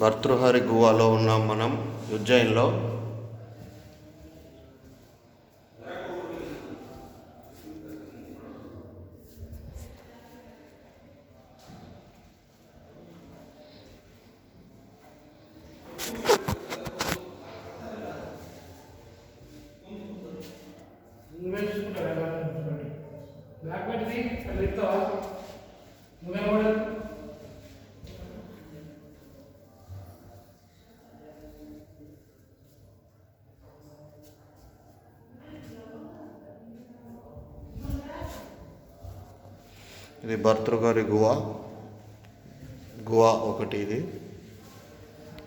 భర్తృహరి గువాలో ఉన్నాం మనం ఉజ్జయిన్లో. చూసుకుంటావు? బ్యాక్ పెట్టింది అట్లా చెప్తావా నువ్వే కూడా ఇది భర్తృహరి గువా గువా ఒకటి ఇది.